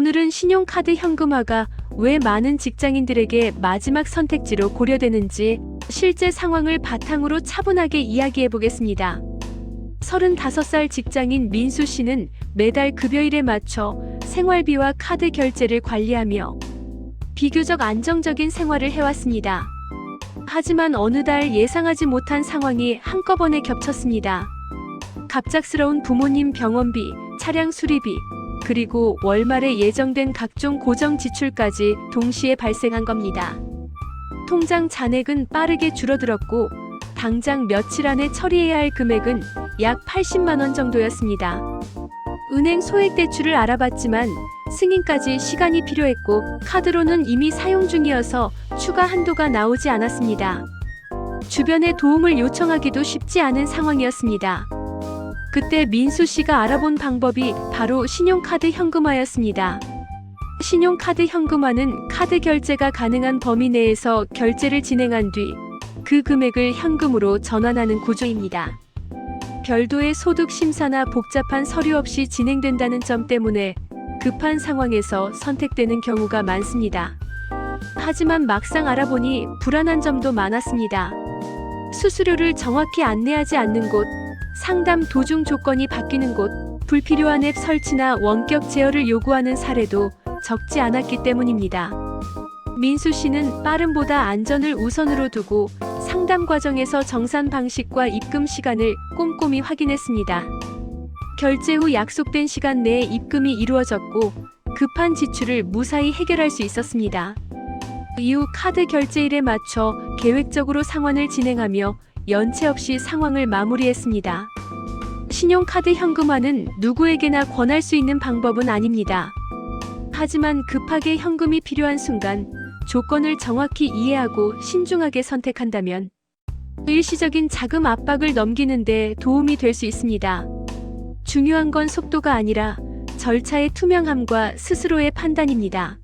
오늘은 신용카드 현금화가 왜 많은 직장인들에게 마지막 선택지로 고려되는지 실제 상황을 바탕으로 차분하게 이야기해 보겠습니다. 35살 직장인 민수 씨는 매달 급여일에 맞춰 생활비와 카드 결제를 관리하며 비교적 안정적인 생활을 해왔습니다. 하지만 어느 달 예상하지 못한 상황이 한꺼번에 겹쳤습니다. 갑작스러운 부모님 병원비, 차량 수리비, 그리고 월말에 예정된 각종 고정 지출까지 동시에 발생한 겁니다. 통장 잔액은 빠르게 줄어들었고, 당장 며칠 안에 처리해야 할 금액은 약 80만 원 정도였습니다. 은행 소액 대출을 알아봤지만 승인까지 시간이 필요했고 카드로는 이미 사용 중이어서 추가 한도가 나오지 않았습니다. 주변에 도움을 요청하기도 쉽지 않은 상황이었습니다. 그때 민수 씨가 알아본 방법이 바로 신용카드 현금화였습니다. 신용카드 현금화는 카드 결제가 가능한 범위 내에서 결제를 진행한 뒤 그 금액을 현금으로 전환하는 구조입니다. 별도의 소득 심사나 복잡한 서류 없이 진행된다는 점 때문에 급한 상황에서 선택되는 경우가 많습니다. 하지만 막상 알아보니 불안한 점도 많았습니다. 수수료를 정확히 안내하지 않는 곳, 상담 도중 조건이 바뀌는 곳, 불필요한 앱 설치나 원격 제어를 요구하는 사례도 적지 않았기 때문입니다. 민수 씨는 빠름보다 안전을 우선으로 두고 상담 과정에서 정산 방식과 입금 시간을 꼼꼼히 확인했습니다. 결제 후 약속된 시간 내에 입금이 이루어졌고 급한 지출을 무사히 해결할 수 있었습니다. 이후 카드 결제일에 맞춰 계획적으로 상환을 진행하며 연체 없이 상황을 마무리했습니다. 신용카드 현금화는 누구에게나 권할 수 있는 방법은 아닙니다. 하지만 급하게 현금이 필요한 순간 조건을 정확히 이해하고 신중하게 선택한다면 일시적인 자금 압박을 넘기는데 도움이 될 수 있습니다. 중요한 건 속도가 아니라 절차의 투명함과 스스로의 판단입니다.